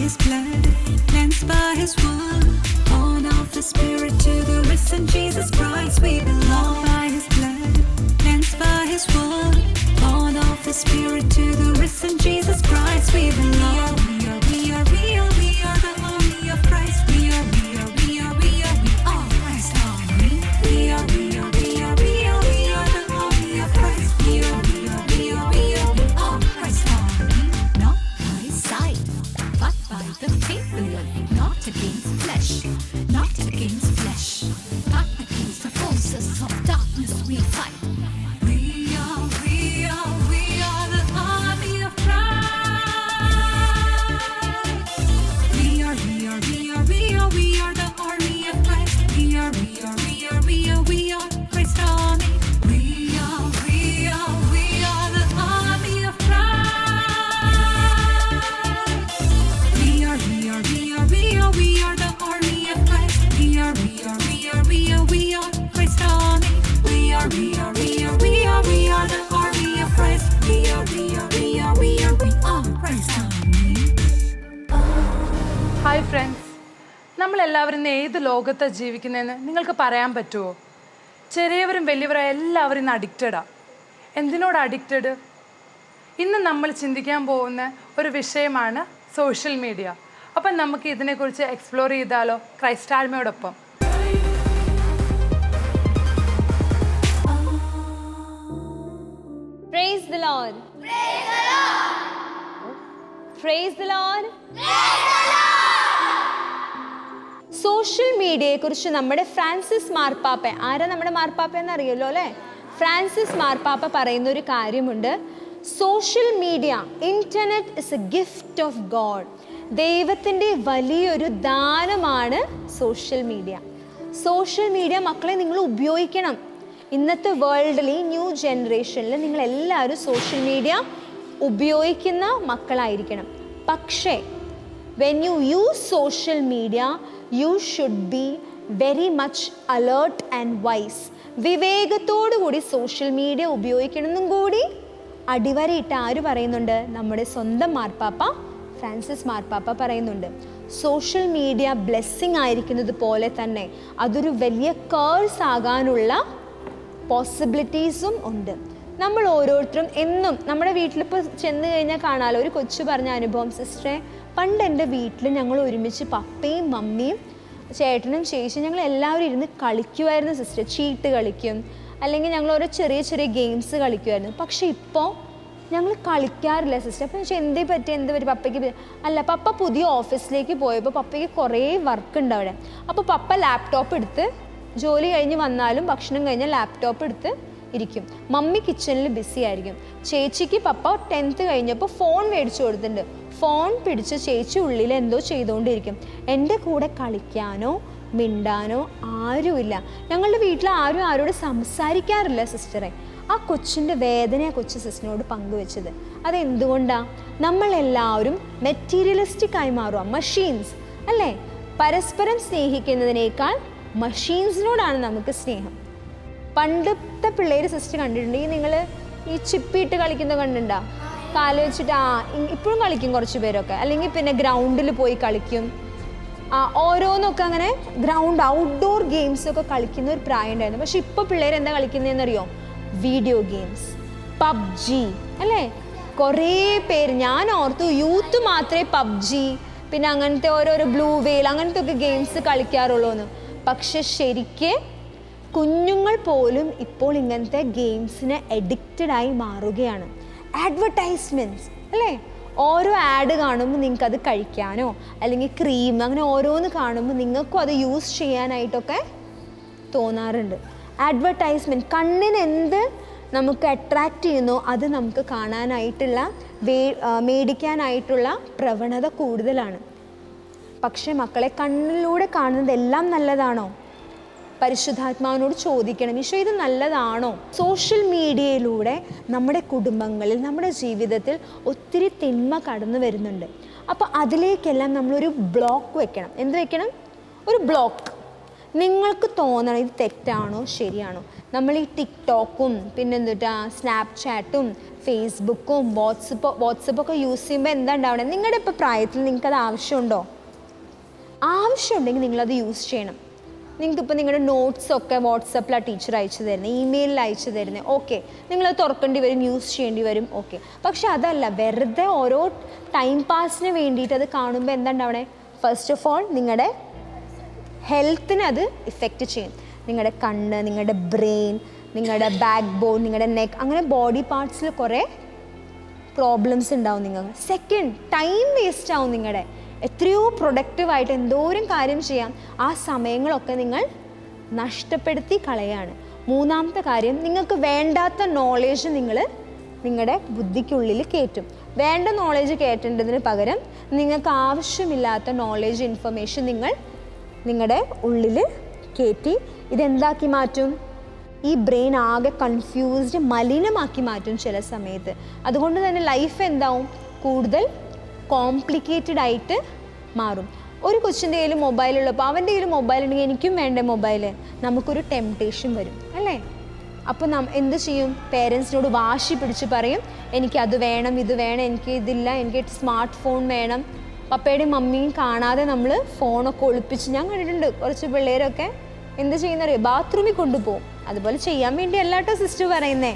his blood, cleansed by his word. Born of the Spirit to the risen Jesus Christ. We belong by his blood, cleansed by his word. Born of the Spirit to the risen Jesus Christ. We belong. Yeah. Hi friends നമ്മളെല്ലാവരും ഇന്ന് ഏത് ലോകത്താണ് ജീവിക്കുന്നതെന്ന് നിങ്ങൾക്ക് പറയാൻ പറ്റുമോ ചെറിയവരും വലിയവരും എല്ലാവരും ഇന്ന് അഡിക്റ്റഡാണ് എന്തിനോട് അഡിക്റ്റഡ് ഇന്ന് നമ്മൾ ചിന്തിക്കാൻ പോകുന്ന ഒരു വിഷയമാണ് സോഷ്യൽ മീഡിയ അപ്പം നമുക്ക് ഇതിനെക്കുറിച്ച് എക്സ്പ്ലോർ ചെയ്താലോ? ക്രൈസ്റ്റ് ആഴ്മയോടൊപ്പം Praise the Lord. Praise the Lord. Praise the Lord. Social മീഡിയയെക്കുറിച്ച് നമ്മുടെ ഫ്രാൻസിസ് മാർപ്പാപ്പ ആരാ നമ്മുടെ മാർപ്പാപ്പ എന്നറിയല്ലോ അല്ലേ? ഫ്രാൻസിസ് മാർപ്പാപ്പ പറയുന്ന ഒരു കാര്യമുണ്ട്. Social media internet is a gift of God ദൈവത്തിന്റെ വലിയൊരു ദാനമാണ് സോഷ്യൽ മീഡിയ സോഷ്യൽ മീഡിയ മക്കളെ നിങ്ങൾ ഉപയോഗിക്കണം. ഇന്നത്തെ വേൾഡിൽ ഈ ന്യൂ ജനറേഷനിൽ നിങ്ങൾ എല്ലാവരും സോഷ്യൽ മീഡിയ ഉപയോഗിക്കുന്ന മക്കളായിരിക്കണം. പക്ഷേ when you use social media you should be very much alert and wise വിവേകത്തോടു കൂടി സോഷ്യൽ മീഡിയ ഉപയോഗിക്കണമെന്നും കൂടി അടിവരയിട്ട് ആര് പറയുന്നുണ്ട്? നമ്മുടെ സ്വന്തം മാർപ്പാപ്പ ഫ്രാൻസിസ് മാർപ്പാപ്പ പറയുന്നുണ്ട്. സോഷ്യൽ മീഡിയ ബ്ലെസ്സിങ് ആയിരിക്കുന്നത് പോലെ തന്നെ അതൊരു വലിയ കേഴ്സ് ആകാനുള്ള പോസിബിലിറ്റീസും ഉണ്ട്. നമ്മൾ ഓരോരുത്തരും എന്നും നമ്മുടെ വീട്ടിലിപ്പോൾ ചെന്ന് കഴിഞ്ഞാൽ കാണാമല്ലോ ഒരു കൊച്ചു പറഞ്ഞ അനുഭവം. സിസ്റ്ററെ പണ്ട് എന്റെ വീട്ടിൽ ഞങ്ങൾ ഒരുമിച്ച് പപ്പയും മമ്മിയും ചേട്ടനും ചേച്ചിയും ഞങ്ങൾ എല്ലാവരും ഇരുന്ന് കളിക്കുമായിരുന്നു സിസ്റ്റർ ചീട്ട് കളിക്കും. അല്ലെങ്കിൽ ഞങ്ങൾ ഓരോ ചെറിയ ചെറിയ ഗെയിംസ് കളിക്കുമായിരുന്നു പക്ഷേ ഇപ്പോൾ ഞങ്ങൾ കളിക്കാറില്ല സിസ്റ്റർ അപ്പോൾ പക്ഷേ എന്തേ പറ്റി? എന്ത് പറ്റി? പപ്പയ്ക്ക് അല്ല പപ്പ പുതിയ ഓഫീസിലേക്ക് പോയപ്പോൾ പപ്പയ്ക്ക് കുറേ വർക്ക് ഉണ്ട് അവിടെ. അപ്പോൾ പപ്പ ലാപ്ടോപ്പ് എടുത്ത് ജോലി കഴിഞ്ഞ് വന്നാലും ഭക്ഷണം കഴിഞ്ഞാൽ ലാപ്ടോപ്പ് എടുത്ത് ഇരിക്കും. മമ്മി കിച്ചണിൽ ബിസി ആയിരിക്കും. ചേച്ചിക്ക് പപ്പ ടെൻത്ത് കഴിഞ്ഞപ്പോൾ ഫോൺ മേടിച്ചു കൊടുത്തിട്ടുണ്ട്. ഫോൺ പിടിച്ച് ചേച്ചി ഉള്ളിൽ എന്തോ ചെയ്തുകൊണ്ടിരിക്കും എന്റെ കൂടെ കളിക്കാനോ മിണ്ടാനോ ആരുമില്ല. ഞങ്ങളുടെ വീട്ടിൽ ആരും ആരോട് സംസാരിക്കാറില്ല സിസ്റ്ററെ ആ കൊച്ചിന്റെ വേദന കൊച്ചു സിസ്റ്ററിനോട് പങ്കുവെച്ചത്. അതെന്തുകൊണ്ടാണ് നമ്മളെല്ലാവരും മെറ്റീരിയലിസ്റ്റിക് ആയി മാറുക മഷീൻസ് അല്ലേ? പരസ്പരം സ്നേഹിക്കുന്നതിനേക്കാൾ മഷീൻസിനോടാണ് നമുക്ക് സ്നേഹം. പണ്ടത്തെ പിള്ളേർ സിസ്റ്റർ കണ്ടിട്ടുണ്ട്. ഈ നിങ്ങൾ ഈ ചിപ്പിയിട്ട് കളിക്കുന്ന കണ്ടിട്ടുണ്ടോ? കാൽ വെച്ചിട്ട് ആ ഇപ്പോഴും കളിക്കും കുറച്ച് പേരൊക്കെ. അല്ലെങ്കിൽ പിന്നെ ഗ്രൗണ്ടിൽ പോയി കളിക്കും. ആ ഓരോന്നൊക്കെ അങ്ങനെ ഗ്രൗണ്ട് ഔട്ട്ഡോർ ഗെയിംസ് ഒക്കെ കളിക്കുന്ന ഒരു പ്രായം ഉണ്ടായിരുന്നു. പക്ഷെ ഇപ്പോൾ പിള്ളേർ എന്താ കളിക്കുന്നതെന്നറിയോ വീഡിയോ ഗെയിംസ് പബ്ജി. അല്ലേ? കുറേ പേര്. ഞാൻ ഓർത്തു യൂത്ത് മാത്രമേ പബ്ജി പിന്നെ അങ്ങനത്തെ ഓരോരോ ബ്ലൂ വെയിൽ അങ്ങനത്തെ ഒക്കെ ഗെയിംസ് കളിക്കാറുള്ളൂ എന്ന് പക്ഷെ ശരിക്ക് കുഞ്ഞുങ്ങൾ പോലും ഇപ്പോൾ ഇങ്ങനത്തെ ഗെയിംസിന് അഡിക്റ്റഡ് ആയി മാറുകയാണ്. അഡ്വർടൈസ്മെന്റ്സ് അല്ലേ? ഓരോ ആഡ് കാണുമ്പോൾ നിങ്ങൾക്ക് അത് കഴിക്കാനോ അല്ലെങ്കിൽ ക്രീം അങ്ങനെ ഓരോന്ന് കാണുമ്പോൾ നിങ്ങൾക്കും അത് യൂസ് ചെയ്യാനായിട്ടൊക്കെ തോന്നാറുണ്ട്. അഡ്വർടൈസ്മെന്റ് കണ്ണിന് എന്ത് നമുക്ക് അട്രാക്റ്റ് ചെയ്യുന്നോ അത് നമുക്ക് കാണാനായിട്ടുള്ള വേ മേടിക്കാനായിട്ടുള്ള പ്രവണത കൂടുതലാണ്. പക്ഷേ മക്കളെ കണ്ണിലൂടെ കാണുന്നത് എല്ലാം നല്ലതാണോ? പരിശുദ്ധാത്മാവിനോട് ചോദിക്കണം ഈശോ ഇത് നല്ലതാണോ? സോഷ്യൽ മീഡിയയിലൂടെ നമ്മുടെ കുടുംബങ്ങളിൽ നമ്മുടെ ജീവിതത്തിൽ ഒത്തിരി തിന്മ കടന്നു വരുന്നുണ്ട്. അപ്പോൾ അതിലേക്കെല്ലാം നമ്മളൊരു ബ്ലോക്ക് വെക്കണം. എന്ത് വെക്കണം? ഒരു ബ്ലോക്ക്. നിങ്ങൾക്ക് തോന്നണം ഇത് തെറ്റാണോ ശരിയാണോ? നമ്മൾ ഈ ടിക്ടോക്കും പിന്നെ എന്തുട്ടാ സ്നാപ്ചാറ്റും ഫേസ്ബുക്കും വാട്സപ്പ് വാട്സപ്പൊക്കെ യൂസ് ചെയ്യുമ്പോൾ എന്താ ഉണ്ടാവണേ? നിങ്ങളുടെ ഇപ്പോൾ പ്രായത്തിൽ നിങ്ങൾക്കത് ആവശ്യമുണ്ടോ? ആവശ്യമുണ്ടെങ്കിൽ നിങ്ങളത് യൂസ് ചെയ്യണം. നിങ്ങൾക്കിപ്പോൾ നിങ്ങളുടെ നോട്ട്സൊക്കെ ആ ടീച്ചർ അയച്ചു തരുന്നത് ഇമെയിലിൽ അയച്ചു തരുന്നത് ഓക്കെ നിങ്ങൾ തുറക്കേണ്ടി വരും യൂസ് ചെയ്യേണ്ടി വരും. ഓക്കെ പക്ഷെ അതല്ല വെറുതെ ഓരോ ടൈം പാസിന് വേണ്ടിയിട്ട് അത് കാണുമ്പോൾ എന്താ ഉണ്ടാവണേ ഫസ്റ്റ് ഓഫ് ഓൾ നിങ്ങളുടെ ഹെൽത്തിന് അത് ഇഫക്റ്റ് ചെയ്യും. നിങ്ങളുടെ കണ്ണ് നിങ്ങളുടെ ബ്രെയിൻ നിങ്ങളുടെ ബാക്ക് ബോൺ നിങ്ങളുടെ നെക്ക് അങ്ങനെ ബോഡി പാർട്സിൽ കുറേ പ്രോബ്ലംസ് ഉണ്ടാവും നിങ്ങൾക്ക് സെക്കൻഡ് ടൈം വേസ്റ്റ് ആവും നിങ്ങളുടെ എത്രയോ പ്രൊഡക്റ്റീവായിട്ട് എന്തോരം കാര്യം ചെയ്യാം. ആ സമയങ്ങളൊക്കെ നിങ്ങൾ നഷ്ടപ്പെടുത്തി കളയാണ്. മൂന്നാമത്തെ കാര്യം നിങ്ങൾക്ക് വേണ്ടാത്ത നോളേജ് നിങ്ങൾ നിങ്ങളുടെ ബുദ്ധിക്കുള്ളിൽ കയറ്റും വേണ്ട നോളേജ് കയറ്റേണ്ടതിന് പകരം നിങ്ങൾക്ക് ആവശ്യമില്ലാത്ത നോളേജ് ഇൻഫർമേഷൻ നിങ്ങൾ നിങ്ങളുടെ ഉള്ളിൽ കയറ്റി ഇതെന്താക്കി മാറ്റും? ഈ ബ്രെയിൻ ആകെ കൺഫ്യൂസ്ഡ് മലിനമാക്കി മാറ്റും ചില സമയത്ത്. അതുകൊണ്ട് തന്നെ ലൈഫ് എന്താവും? കൂടുതൽ കോംപ്ലിക്കേറ്റഡ് ആയിട്ട് മാറും. ഒരു കൊച്ചിന്റെ കയ്യിൽ മൊബൈലുള്ളപ്പോൾ അവന്റെ കയ്യിൽ മൊബൈൽ ഉണ്ടെങ്കിൽ എനിക്കും വേണ്ട മൊബൈൽ നമുക്കൊരു ടെംപ്ടേഷൻ വരും അല്ലേ? അപ്പോൾ നം എന്ത് ചെയ്യും? പേരൻസിനോട് വാശി പിടിച്ച് പറയും എനിക്ക് അത് വേണം ഇത് വേണം എനിക്ക് ഇതില്ല എനിക്ക് സ്മാർട്ട് ഫോൺ വേണം. പപ്പയുടെയും മമ്മിയും കാണാതെ നമ്മൾ ഫോണൊക്കെ ഒളിപ്പിച്ച് ഞാൻ കണ്ടിട്ടുണ്ട് കുറച്ച് പിള്ളേരൊക്കെ എന്ത് ചെയ്യുന്നറിയോ? ബാത്റൂമിൽ കൊണ്ടുപോകും. അതുപോലെ ചെയ്യാൻ വേണ്ടി അല്ലാട്ടോ സിസ്റ്റർ പറയുന്നേ.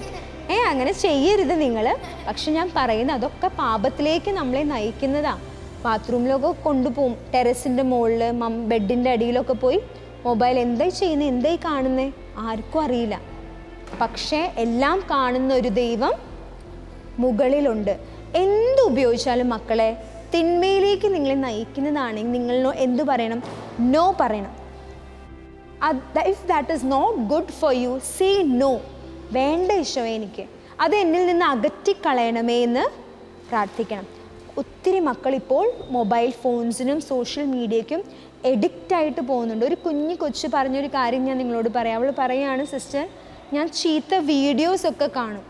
ഏ അങ്ങനെ ചെയ്യരുത് നിങ്ങൾ പക്ഷെ ഞാൻ പറയുന്ന അതൊക്കെ പാപത്തിലേക്ക് നമ്മളെ നയിക്കുന്നതാ. ബാത്റൂമിലൊക്കെ കൊണ്ടുപോകും ടെറസിന്റെ മുകളിൽ മം ബെഡിന്റെ അടിയിലൊക്കെ പോയി മൊബൈൽ എന്തായി ചെയ്യുന്നത് എന്തായി കാണുന്നത് ആർക്കും അറിയില്ല. പക്ഷേ എല്ലാം കാണുന്ന ഒരു ദൈവം മുകളിലുണ്ട്. എന്ത് ഉപയോഗിച്ചാലും മക്കളെ തിന്മയിലേക്ക് നിങ്ങളെ നയിക്കുന്നതാണെങ്കിൽ നിങ്ങൾ എന്ത് പറയണം? നോ പറയണം. If that is not good for you say no വേണ്ട ഈശോ എനിക്ക്. അത് എന്നിൽ നിന്ന് അകറ്റിക്കളയണമേ എന്ന് പ്രാർത്ഥിക്കണം. ഒത്തിരി മക്കൾ ഇപ്പോൾ മൊബൈൽ ഫോൺസിനും സോഷ്യൽ മീഡിയയ്ക്കും എഡിക്റ്റ് ആയിട്ട് പോകുന്നുണ്ട്. ഒരു കുഞ്ഞു കൊച്ച് പറഞ്ഞൊരു കാര്യം ഞാൻ നിങ്ങളോട് പറയാം. അവൾ പറയുകയാണ് സിസ്റ്റർ ഞാൻ ചീത്ത വീഡിയോസൊക്കെ കാണും.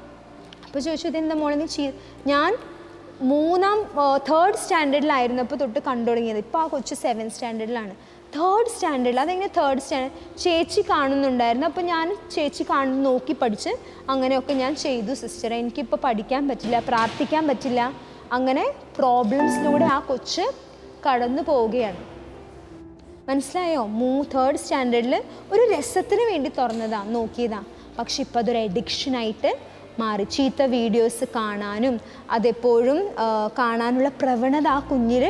അപ്പോൾ ചോദിച്ചു ഇതെന്താ മോളെ നീ ചീ? ഞാൻ മൂന്നാം തേർഡ് സ്റ്റാൻഡേർഡിലായിരുന്നപ്പോൾ തൊട്ട് കണ്ടു തുടങ്ങിയത് ഇപ്പോൾ ആ കൊച്ചു സെവൻ സ്റ്റാൻഡേർഡിലാണ് തേർഡ് സ്റ്റാൻഡേർഡിൽ അതെങ്ങനെ തേർഡ് സ്റ്റാൻഡേർഡ് ചേച്ചി കാണുന്നുണ്ടായിരുന്നു. അപ്പോൾ ഞാൻ ചേച്ചി കാണുന്ന നോക്കി പഠിച്ച് അങ്ങനെയൊക്കെ ഞാൻ ചെയ്തു സിസ്റ്ററെ എനിക്കിപ്പോൾ പഠിക്കാൻ പറ്റില്ല പ്രാർത്ഥിക്കാൻ പറ്റില്ല. അങ്ങനെ പ്രോബ്ലംസിലൂടെ ആ കൊച്ച് കടന്നു പോവുകയാണ്. മനസ്സിലായോ? മൂ തേർഡ് സ്റ്റാൻഡേർഡിൽ ഒരു രസത്തിന് വേണ്ടി തുറന്നതാണ് നോക്കിയതാണ് പക്ഷെ ഇപ്പം അതൊരു അഡിക്ഷനായിട്ട് മാറി. ചീത്ത വീഡിയോസ് കാണാനും അതെപ്പോഴും കാണാനുള്ള പ്രവണത ആ കുഞ്ഞിൽ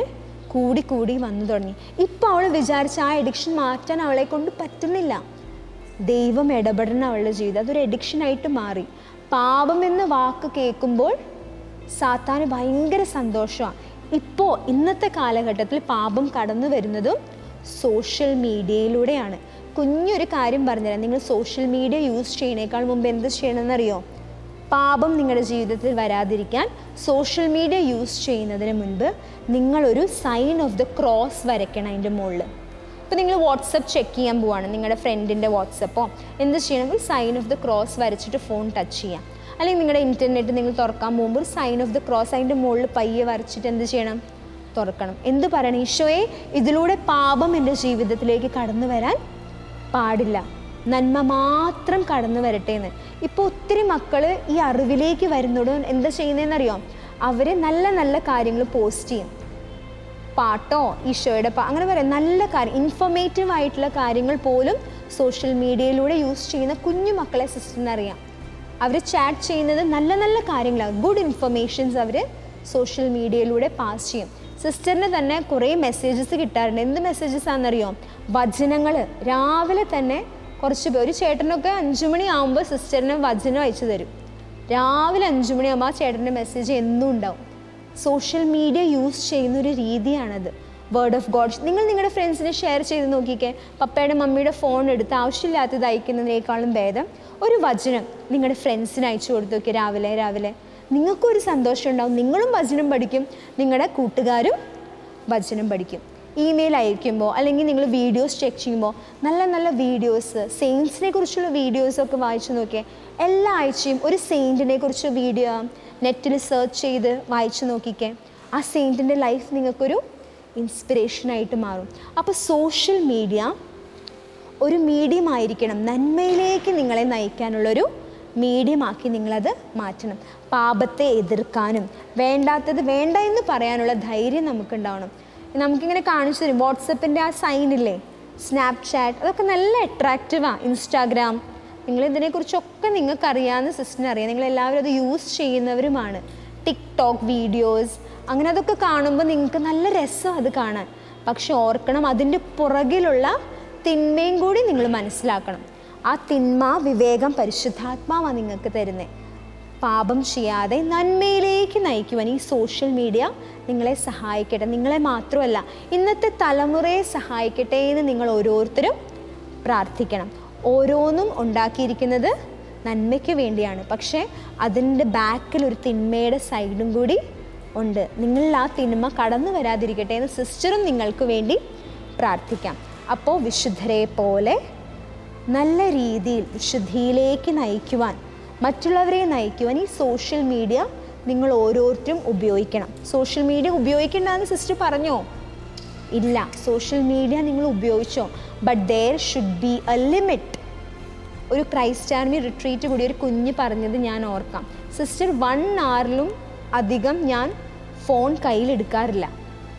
കൂടി കൂടി വന്നു തുടങ്ങി. ഇപ്പം അവൾ വിചാരിച്ച ആ എഡിക്ഷൻ മാറ്റാൻ അവളെ കൊണ്ട് പറ്റുന്നില്ല. ദൈവം ഇടപെടണം അവളുടെ ജീവിതം. അതൊരു എഡിക്ഷനായിട്ട് മാറി. പാപം എന്ന വാക്ക് കേൾക്കുമ്പോൾ സാത്താന് ഭയങ്കര സന്തോഷമാണ് ഇപ്പോൾ ഇന്നത്തെ കാലഘട്ടത്തിൽ പാപം കടന്നു വരുന്നതും സോഷ്യൽ മീഡിയയിലൂടെയാണ് കുഞ്ഞൊരു കാര്യം പറഞ്ഞുതരാം. നിങ്ങൾ സോഷ്യൽ മീഡിയ യൂസ് ചെയ്യണേക്കാൾ മുമ്പ് എന്ത് ചെയ്യണമെന്നറിയോ? പാപം നിങ്ങളുടെ ജീവിതത്തിൽ വരാതിരിക്കാൻ സോഷ്യൽ മീഡിയ യൂസ് ചെയ്യുന്നതിന് മുൻപ് നിങ്ങളൊരു സൈൻ ഓഫ് ദ ക്രോസ് വരയ്ക്കണം അതിന്റെ മുകളിൽ. ഇപ്പോൾ നിങ്ങൾ വാട്സപ്പ് ചെക്ക് ചെയ്യാൻ പോവാണ്. നിങ്ങളുടെ ഫ്രണ്ടിന്റെ വാട്സപ്പോ എന്ത് ചെയ്യണമെങ്കിൽ സൈൻ ഓഫ് ദ ക്രോസ് വരച്ചിട്ട് ഫോൺ ടച്ച് ചെയ്യാം. അല്ലെങ്കിൽ നിങ്ങളുടെ ഇന്റർനെറ്റ് നിങ്ങൾ തുറക്കാൻ പോകുമ്പോൾ ഒരു സൈൻ ഓഫ് ദ ക്രോസ് അതിന്റെ മുകളിൽ പയ്യെ വരച്ചിട്ട് എന്ത് ചെയ്യണം? തുറക്കണം. എന്ത് പറയണം? ഈശോയെ ഇതിലൂടെ പാപം എന്റെ ജീവിതത്തിലേക്ക് കടന്നു വരാൻ പാടില്ല. നന്മ മാത്രം കടന്നു വരട്ടെ എന്ന് ഇപ്പോൾ ഒത്തിരി മക്കൾ ഈ അറിവിലേക്ക് വരുന്നതോടും എന്താ ചെയ്യുന്നതെന്നറിയോ അവർ നല്ല നല്ല കാര്യങ്ങൾ പോസ്റ്റ് ചെയ്യും. പാട്ടോ ഈശോയുടെ പാ അങ്ങനെ പറയാം. നല്ല കാര്യം ഇൻഫർമേറ്റീവ് ആയിട്ടുള്ള കാര്യങ്ങൾ പോലും സോഷ്യൽ മീഡിയയിലൂടെ യൂസ് ചെയ്യുന്ന കുഞ്ഞു മക്കളെ സിസ്റ്റർന്ന് അറിയാം. അവർ ചാറ്റ് ചെയ്യുന്നത് നല്ല നല്ല കാര്യങ്ങളാണ് ഗുഡ് ഇൻഫർമേഷൻസ് അവർ സോഷ്യൽ മീഡിയയിലൂടെ പാസ് ചെയ്യും. സിസ്റ്ററിന് തന്നെ കുറേ മെസ്സേജസ് കിട്ടാറുണ്ട്. എന്ത് മെസ്സേജസ് ആണെന്നറിയോ? വചനങ്ങൾ രാവിലെ തന്നെ കുറച്ച് പേര്. ഒരു ചേട്ടനൊക്കെ അഞ്ചു മണി ആകുമ്പോൾ സിസ്റ്ററിന് വചനം അയച്ചു തരും. രാവിലെ അഞ്ചു മണിയാകുമ്പോൾ ആ ചേട്ടന്റെ മെസ്സേജ് എന്നും ഉണ്ടാവും. സോഷ്യൽ മീഡിയ യൂസ് ചെയ്യുന്ന ഒരു രീതിയാണത്. വേർഡ് ഓഫ് ഗോഡ് നിങ്ങൾ നിങ്ങളുടെ ഫ്രണ്ട്സിനെ ഷെയർ ചെയ്ത് നോക്കിക്കേ. പപ്പയുടെ മമ്മിയുടെ ഫോൺ എടുത്ത് ആവശ്യമില്ലാത്തത് അയക്കുന്നതിനേക്കാളും ഭേദം ഒരു വചനം നിങ്ങളുടെ ഫ്രണ്ട്സിന് അയച്ചു കൊടുത്തു നോക്കി രാവിലെ രാവിലെ. നിങ്ങൾക്കും ഒരു സന്തോഷം ഉണ്ടാവും. നിങ്ങളും വചനം പഠിക്കും. നിങ്ങളുടെ കൂട്ടുകാരും വചനം പഠിക്കും. ഇമെയിൽ അയക്കുമ്പോൾ അല്ലെങ്കിൽ നിങ്ങൾ വീഡിയോസ് ചെക്ക് ചെയ്യുമ്പോൾ നല്ല നല്ല വീഡിയോസ് സെയിൻസിനെ കുറിച്ചുള്ള വീഡിയോസൊക്കെ വായിച്ചു നോക്കിയാൽ എല്ലാ ആഴ്ചയും ഒരു സെയിന്റിനെ കുറിച്ച് വീഡിയോ നെറ്റിൽ സെർച്ച് ചെയ്ത് വായിച്ചു നോക്കിക്കേ. ആ സെയിന്റിന്റെ ലൈഫ് നിങ്ങൾക്കൊരു ഇൻസ്പിറേഷനായിട്ട് മാറും. അപ്പോൾ സോഷ്യൽ മീഡിയ ഒരു മീഡിയം ആയിരിക്കണം. നന്മയിലേക്ക് നിങ്ങളെ നയിക്കാനുള്ളൊരു മീഡിയമാക്കി നിങ്ങളത് മാറ്റണം. പാപത്തെ എതിർക്കാനും വേണ്ടാത്തത് വേണ്ട എന്ന് പറയാനുള്ള ധൈര്യം നമുക്കുണ്ടാവണം. നമുക്കിങ്ങനെ കാണിച്ചു തരും. വാട്സപ്പിന്റെ ആ സൈനില്ലേ സ്നാപ്ചാറ്റ് അതൊക്കെ നല്ല അട്രാക്റ്റീവാണ് ഇൻസ്റ്റാഗ്രാം നിങ്ങൾ ഇതിനെക്കുറിച്ചൊക്കെ നിങ്ങൾക്ക് അറിയാവുന്ന സിസ്റ്ററിനെ അറിയാം. നിങ്ങൾ എല്ലാവരും അത് യൂസ് ചെയ്യുന്നവരുമാണ്. ടിക്ടോക്ക് വീഡിയോസ് അങ്ങനെ അതൊക്കെ കാണുമ്പോൾ നിങ്ങൾക്ക് നല്ല രസം അത് കാണാൻ. പക്ഷെ ഓർക്കണം അതിന്റെ പുറകിലുള്ള തിന്മയും കൂടി നിങ്ങൾ മനസ്സിലാക്കണം. ആ തിന്മ വിവേകം പരിശുദ്ധാത്മാവാണ് നിങ്ങൾക്ക് തരുന്നത് പാപം ചെയ്യാതെ നന്മയിലേക്ക് നയിക്കുവാൻ ഈ സോഷ്യൽ മീഡിയ നിങ്ങളെ സഹായിക്കട്ടെ. നിങ്ങളെ മാത്രമല്ല ഇന്നത്തെ തലമുറയെ സഹായിക്കട്ടെ എന്ന് നിങ്ങൾ ഓരോരുത്തരും പ്രാർത്ഥിക്കണം. ഓരോന്നും ഉണ്ടാക്കിയിരിക്കുന്നത് നന്മയ്ക്ക് വേണ്ടിയാണ്. പക്ഷേ അതിന്റെ ബാക്കിൽ ഒരു തിന്മയുടെ സൈഡും കൂടി ഉണ്ട്. നിങ്ങളിൽ ആ തിന്മ കടന്നു വരാതിരിക്കട്ടെ എന്ന് സിസ്റ്ററും നിങ്ങൾക്ക് വേണ്ടി പ്രാർത്ഥിക്കാം. അപ്പോൾ വിശുദ്ധരെ പോലെ നല്ല രീതിയിൽ വിശുദ്ധിയിലേക്ക് നയിക്കുവാൻ മറ്റുള്ളവരെ നയിക്കുവാൻ ഈ സോഷ്യൽ മീഡിയ നിങ്ങൾ ഓരോരുത്തരും ഉപയോഗിക്കണം. സോഷ്യൽ മീഡിയ ഉപയോഗിക്കേണ്ടെന്ന് സിസ്റ്റർ പറഞ്ഞോ? ഇല്ല. സോഷ്യൽ മീഡിയ നിങ്ങൾ ഉപയോഗിച്ചോ? But there should be a limit ഒരു ക്രൈസ്റ്റ് ആർമി റിട്രീറ്റ് കൂടി ഒരു കുഞ്ഞ് പറഞ്ഞത് ഞാൻ ഓർക്കാം. സിസ്റ്റർ വൺ ആറിലും അധികം ഞാൻ ഫോൺ കയ്യിലെടുക്കാറില്ല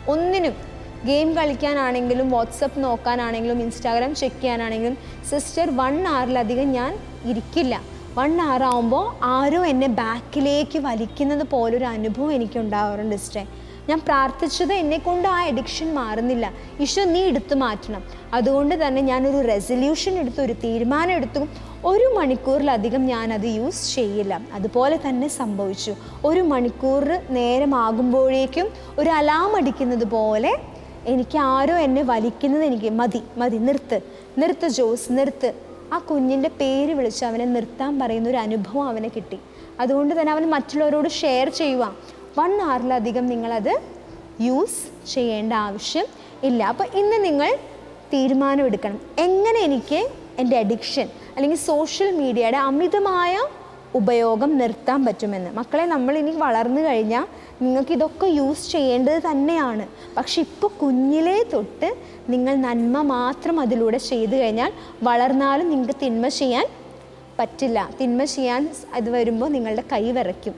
ഒന്നിനും ഗെയിം കളിക്കാനാണെങ്കിലും വാട്സപ്പ് നോക്കാനാണെങ്കിലും ഇൻസ്റ്റാഗ്രാം ചെക്ക് ചെയ്യാനാണെങ്കിലും സിസ്റ്റർ വൺ അവറിലധികം ഞാൻ ഇരിക്കില്ല. വൺ അവർ ആവുമ്പോൾ ആരോ എന്നെ ബാക്കിലേക്ക് വലിക്കുന്നത് പോലൊരു അനുഭവം എനിക്ക് ഉണ്ടാവാറുണ്ട് ഞാൻ പ്രാർത്ഥിച്ചത് എന്നെക്കൊണ്ട് ആ എഡിക്ഷൻ മാറുന്നില്ല. ഈശോ നീ എടുത്തു മാറ്റണം. അതുകൊണ്ട് തന്നെ ഞാനൊരു റെസൊല്യൂഷൻ എടുത്തു ഒരു തീരുമാനം എടുത്തു. ഒരു മണിക്കൂറിലധികം ഞാനത് യൂസ് ചെയ്യില്ല. അതുപോലെ തന്നെ സംഭവിച്ചു. ഒരു മണിക്കൂർ നേരമാകുമ്പോഴേക്കും ഒരു അലാം അടിക്കുന്നത് പോലെ എനിക്ക് ആരോ എന്നെ വലിക്കുന്നത് എനിക്ക് മതി മതി നിർത്ത്. നിർത്ത് ജോസ് നിർത്ത്. ആ കുഞ്ഞിന്റെ പേര് വിളിച്ച് അവനെ നിർത്താൻ പറയുന്ന ഒരു അനുഭവം അവന് കിട്ടി. അതുകൊണ്ട് തന്നെ അവൻ മറ്റുള്ളവരോട് ഷെയർ ചെയ്യുക വൺ അവറിലധികം നിങ്ങളത് യൂസ് ചെയ്യേണ്ട ആവശ്യം ഇല്ല. അപ്പോൾ ഇന്ന് നിങ്ങൾ തീരുമാനമെടുക്കണം എങ്ങനെ എനിക്ക് എന്റെ അഡിക്ഷൻ അല്ലെങ്കിൽ സോഷ്യൽ മീഡിയയുടെ അമിതമായ ഉപയോഗം നിർത്താൻ പറ്റുമെന്ന്. മക്കളെ നമ്മൾ ഇനി വളർന്നു കഴിഞ്ഞാൽ നിങ്ങൾക്ക് ഇതൊക്കെ യൂസ് ചെയ്യേണ്ടത് തന്നെയാണ്. പക്ഷെ ഇപ്പോൾ കുഞ്ഞിലേ തൊട്ട് നിങ്ങൾ നന്മ മാത്രം അതിലൂടെ ചെയ്തു കഴിഞ്ഞാൽ വളർന്നാലും നിങ്ങൾക്ക് തിന്മ ചെയ്യാൻ പറ്റില്ല. തിന്മ ചെയ്യാൻ അത് വരുമ്പോൾ നിങ്ങളുടെ കൈ വിറയ്ക്കും.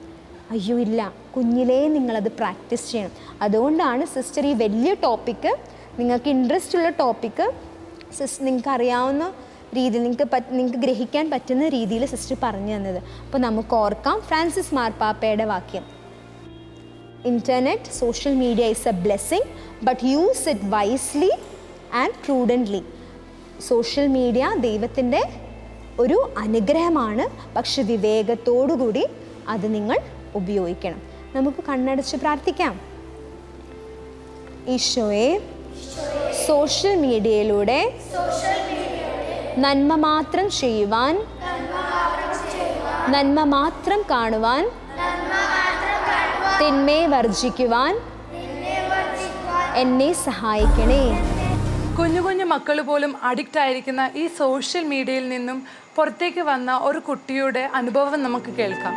അയ്യോ ഇല്ല. കുഞ്ഞിലേ നിങ്ങളത് പ്രാക്ടീസ് ചെയ്യണം. അതുകൊണ്ടാണ് സിസ്റ്റർ ഈ വലിയ ടോപ്പിക്ക് നിങ്ങൾക്ക് ഇൻട്രസ്റ്റ് ഉള്ള ടോപ്പിക്ക് സിസ് നിങ്ങൾക്ക് അറിയാവുന്ന രീതിയിൽ നിങ്ങൾക്ക് പറ്റ നിങ്ങൾക്ക് ഗ്രഹിക്കാൻ പറ്റുന്ന രീതിയിൽ സിസ്റ്റർ പറഞ്ഞു തന്നത്. അപ്പോൾ നമുക്ക് ഓർക്കാം. ഫ്രാൻസിസ് മാർപ്പാപ്പയുടെ വാക്യം. Internet social media is a blessing but use it wisely and prudently social media ദൈവത്തിന്റെ ഒരു അനുഗ്രഹമാണ്. പക്ഷെ വിവേകത്തോടുകൂടി അത് നിങ്ങൾ ഉപയോഗിക്കണം. നമുക്ക് കണ്ണടച്ച് പ്രാർത്ഥിക്കാം. ഈശോയെ സോഷ്യൽ മീഡിയയിലൂടെ നന്മ മാത്രം ചെയ്യുവാൻ നന്മ മാത്രം കാണുവാൻ തിന്മയെ വർജിക്കുവാൻ എന്നെ സഹായിക്കണേ. കുഞ്ഞു കുഞ്ഞു മക്കൾ പോലും അഡിക്റ്റ് ആയിരിക്കുന്ന ഈ സോഷ്യൽ മീഡിയയിൽ നിന്നും പുറത്തേക്ക് വന്ന ഒരു കുട്ടിയുടെ അനുഭവം നമുക്ക് കേൾക്കാം.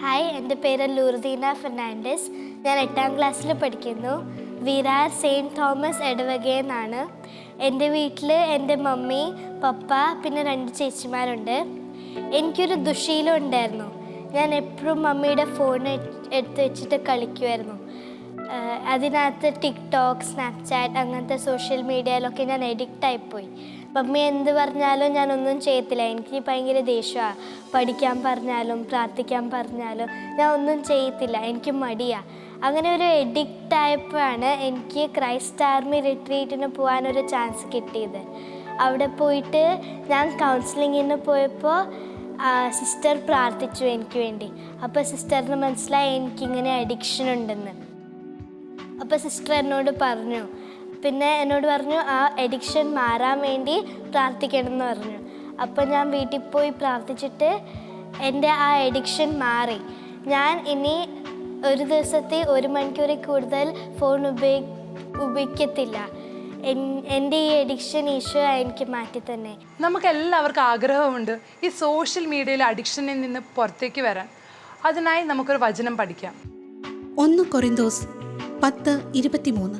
ഹായ് എന്റെ പേര് ലൂർദീന ഫെർണാണ്ടസ്. ഞാൻ എട്ടാം ക്ലാസ്സിൽ പഠിക്കുന്നു. വിരാർ സെയിന്റ് തോമസ് എടവകയെന്നാണ്. എന്റെ വീട്ടിൽ എന്റെ മമ്മി പപ്പ പിന്നെ രണ്ട് ചേച്ചിമാരുണ്ട്. എനിക്കൊരു ദുശീലം ഉണ്ടായിരുന്നു. ഞാൻ എപ്പോഴും മമ്മിയുടെ ഫോൺ എടുത്ത് വെച്ചിട്ട് കളിക്കുമായിരുന്നു അതിനകത്ത് ടിക്ടോക്ക് സ്നാപ്ചാറ്റ് അങ്ങനത്തെ സോഷ്യൽ മീഡിയയിലൊക്കെ ഞാൻ എഡിക്റ്റ് ആയിപ്പോയി. മമ്മി എന്ത് പറഞ്ഞാലും ഞാനൊന്നും ചെയ്യത്തില്ല. എനിക്ക് ഭയങ്കര ദേഷ്യമാണ് പഠിക്കാൻ പറഞ്ഞാലും പ്രാർത്ഥിക്കാൻ പറഞ്ഞാലും ഞാൻ ഒന്നും ചെയ്യത്തില്ല. എനിക്ക് മടിയാണ് അങ്ങനെ ഒരു എഡിക്റ്റ് ആയപ്പോഴാണ് എനിക്ക് ക്രൈസ്റ്റ് ആർമി റിട്രീറ്റിന് പോകാനൊരു ചാൻസ് കിട്ടിയത്. അവിടെ പോയിട്ട് ഞാൻ കൗൺസിലിങ്ങിന് പോയപ്പോൾ സിസ്റ്റർ പ്രാർത്ഥിച്ചു എനിക്ക് വേണ്ടി. അപ്പോൾ സിസ്റ്ററിന് മനസ്സിലായി എനിക്കിങ്ങനെ അഡിക്ഷൻ ഉണ്ടെന്ന്. അപ്പോൾ സിസ്റ്റർ എന്നോട് പറഞ്ഞു. പിന്നെ എന്നോട് പറഞ്ഞു ആ അഡിക്ഷൻ മാറാൻ വേണ്ടി പ്രാർത്ഥിക്കണം എന്ന് പറഞ്ഞു. അപ്പോൾ ഞാൻ വീട്ടിൽ പോയി പ്രാർത്ഥിച്ചിട്ട് എന്റെ ആ അഡിക്ഷൻ മാറി. ഞാൻ ഇനി ഒരു ദിവസത്തെ ഒരു മണിക്കൂറിൽ കൂടുതൽ ഫോൺ ഉപയോഗ ഉപയോഗിക്കത്തില്ല. എന്റെ ഈ അഡിക്ഷൻ ഈശോ എനിക്ക് മാറ്റി തന്നെ. നമുക്ക് എല്ലാവർക്കും ആഗ്രഹമുണ്ട് ഈ സോഷ്യൽ മീഡിയയിലെ അഡിക്ഷനിൽ നിന്ന് പുറത്തേക്ക് വരാൻ. അതിനായി നമുക്കൊരു വചനം പഠിക്കാം. ഒന്ന് കൊറിന്തോസ് പത്ത് ഇരുപത്തിമൂന്ന്.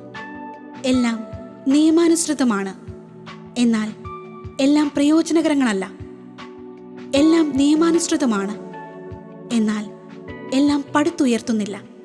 എല്ലാം നിയമാനുസൃതമാണ്. എന്നാൽ എല്ലാം പ്രയോജനകരങ്ങളല്ല. എല്ലാം നിയമാനുസൃതമാണ്. എന്നാൽ എല്ലാം പടുത്തുയർത്തുന്നില്ല.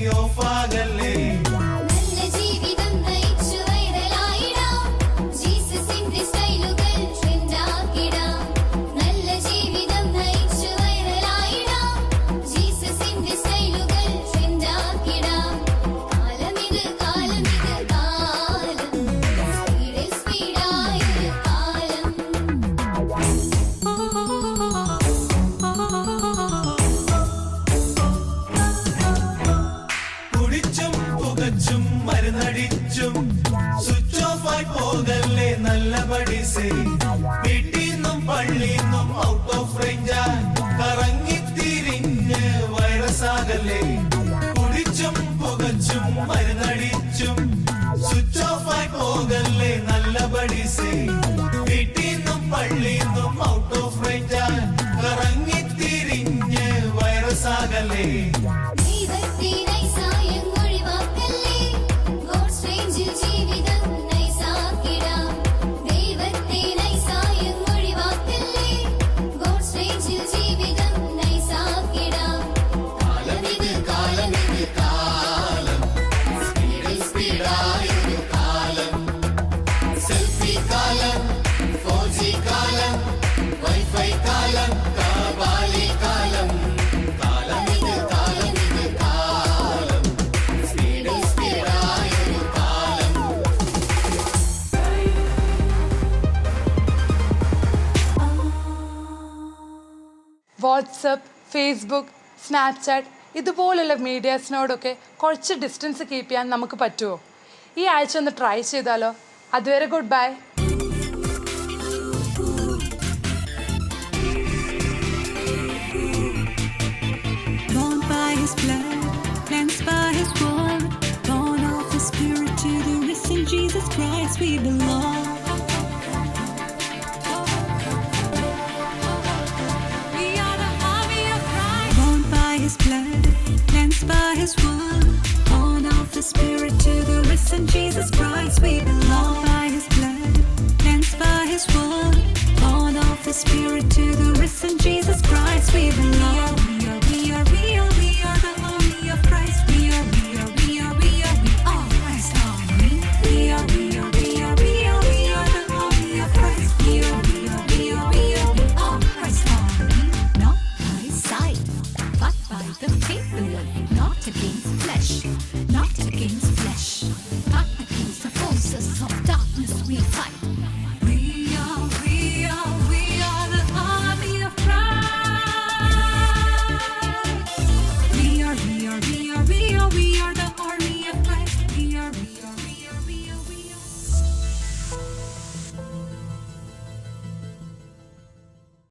your fire. lightly Facebook Snapchat ഇതുപോലുള്ള മീഡിയാസിനോടൊക്കെ കുറച്ച് ഡിസ്റ്റൻസ് കീപ്പ് ചെയ്യാൻ നമുക്ക് പറ്റുമോ ഈ ആഴ്ച ഒന്ന് ട്രൈ ചെയ്താലോ? അതുവരെ ഗുഡ് ബൈ